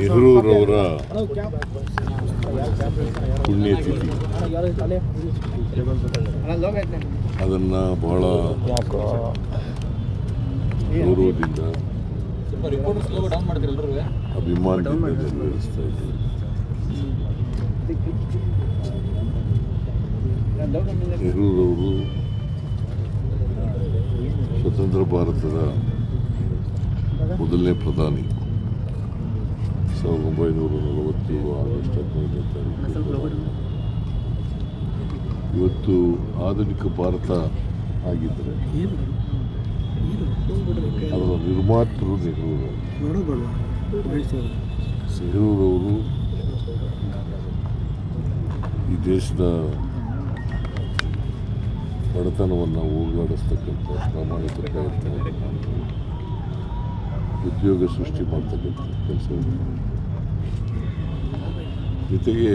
ನೆಹರೂರವರ ಪುಣ್ಯತಿಥಿ. ಅದನ್ನು ಬಹಳ ಗೌರವದಿಂದ ಅಭಿಮಾನದಿಂದ ನೆರವೇರಿಸ್ತಾ ಇದ್ದೀವಿ ನೆಹರೂರವರು ಸ್ವತಂತ್ರ ಭಾರತದ ಮೊದಲನೇ ಪ್ರಧಾನಿ. ಸಾವಿರದ ಒಂಬೈನೂರ ನಲವತ್ತೇಳು ಆಗಸ್ಟ್ ಹದಿನೈದನೇ ತಾರೀಕು. ಇವತ್ತು ಆಧುನಿಕ ಭಾರತ ಆಗಿದ್ದರೆ ಅದರ ನಿರ್ಮಾತೃ ನೆಹರೂರವರು. ನೆಹರೂರವರು ಈ ದೇಶದ ಬಡತನವನ್ನು ಹೋಗಲಾಡಿಸ್ತಕ್ಕಂಥ ಪ್ರಾಮಾಣಿಕ ಪ್ರಯತ್ನವನ್ನು ಉದ್ಯೋಗ ಸೃಷ್ಟಿ ಮಾಡ್ತಕ್ಕಂಥ ಕೆಲಸವನ್ನು ಜೊತೆಗೆ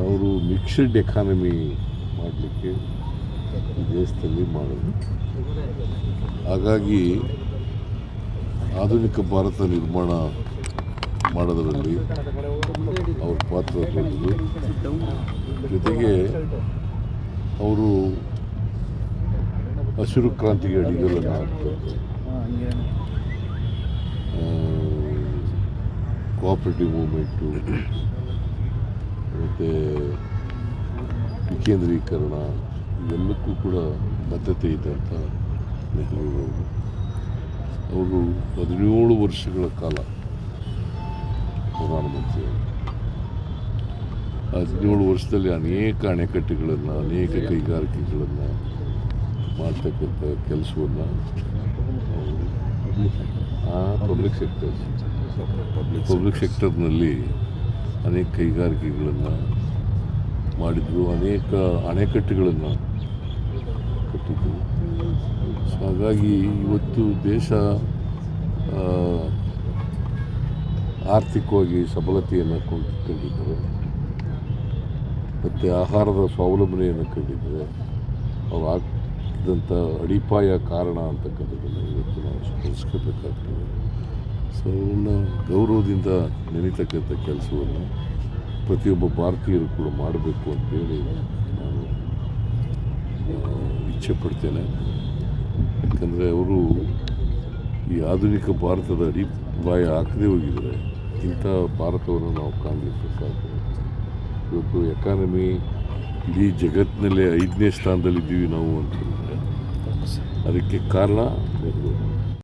ಅವರು ಮಿಕ್ಸಡ್ ಎಕಾನಮಿ ಮಾಡಲಿಕ್ಕೆ ದೇಶದಲ್ಲಿ ಮಾಡೋದು. ಹಾಗಾಗಿ ಆಧುನಿಕ ಭಾರತ ನಿರ್ಮಾಣ ಮಾಡೋದರಲ್ಲಿ ಅವ್ರ ಪಾತ್ರ ತೋರಿದ್ರು ಜೊತೆಗೆ ಅವರು ಹಸಿರು ಕ್ರಾಂತಿಗೆ ಅಡಿಗಲನ್ನು ಹಾಕ್ತಾರೆ ಕೋಆಪರೇಟಿವ್ ಮೂಮೆಂಟು ಮತ್ತು ವಿಕೇಂದ್ರೀಕರಣ, ಇವೆಲ್ಲಕ್ಕೂ ಕೂಡ ಬದ್ಧತೆ ಇದ್ದಂಥ ನೆಹರೂರವರು ಅವರು ಹದಿನೇಳು ವರ್ಷಗಳ ಕಾಲ ಪ್ರಧಾನಮಂತ್ರಿ ಹದಿನೇಳು ವರ್ಷದಲ್ಲಿ ಅನೇಕ ಅಣೆಕಟ್ಟೆಗಳನ್ನು, ಅನೇಕ ಕೈಗಾರಿಕೆಗಳನ್ನು ಮಾಡ್ತಕ್ಕಂಥ ಕೆಲಸವನ್ನು ಪಬ್ಲಿಕ್ ಸೆಕ್ಟರ್ ಪಬ್ಲಿಕ್ ಸೆಕ್ಟರ್ನಲ್ಲಿ ಅನೇಕ ಕೈಗಾರಿಕೆಗಳನ್ನು ಮಾಡಿದ್ರು ಅನೇಕ ಅಣೆಕಟ್ಟುಗಳನ್ನು ಕಟ್ಟಿದ್ರು. ಸೊ ಹಾಗಾಗಿ ಇವತ್ತು ದೇಶ ಆರ್ಥಿಕವಾಗಿ ಸಬಲತೆಯನ್ನು ಕೊಂಡ್ಕೊಂಡಿದ್ದಾರೆ ಮತ್ತು ಆಹಾರದ ಸ್ವಾವಲಂಬನೆಯನ್ನು ಕಂಡಿದ್ದಾರೆ ಅವ್ರು ಹಾಕಿದಂಥ ಅಡಿಪಾಯ ಕಾರಣ ಅಂತಕ್ಕಂಥದ್ದನ್ನು ಇವತ್ತು ನಾವು ಸ್ಮರಿಸ್ಕೋಬೇಕಾಗ್ತದೆ ಸೊ ಅವ್ರನ್ನ ಗೌರವದಿಂದ ನೆನೀತಕ್ಕಂಥ ಕೆಲಸವನ್ನು ಪ್ರತಿಯೊಬ್ಬ ಭಾರತೀಯರು ಕೂಡ ಮಾಡಬೇಕು ಅಂತೇಳಿ ನಾನು ಇಚ್ಛೆ ಪಡ್ತೇನೆ ಯಾಕಂದರೆ ಅವರು ಈ ಆಧುನಿಕ ಭಾರತದ ಅಡಿಪಾಯ ಹಾಕದೇ ಹೋಗಿದ್ದಾರೆ. ಇಂಥ ಭಾರತವನ್ನು ನಾವು ಕಾಣಲಿಕ್ಕೆ ಸಾಧ್ಯ ಇವತ್ತು ಎಕಾನಮಿ ಇಡೀ ಜಗತ್ತಿನಲ್ಲೇ ಐದನೇ ಸ್ಥಾನದಲ್ಲಿದ್ದೀವಿ ನಾವು ಅಂತಂದರೆ ಅದಕ್ಕೆ ಕಾರಣ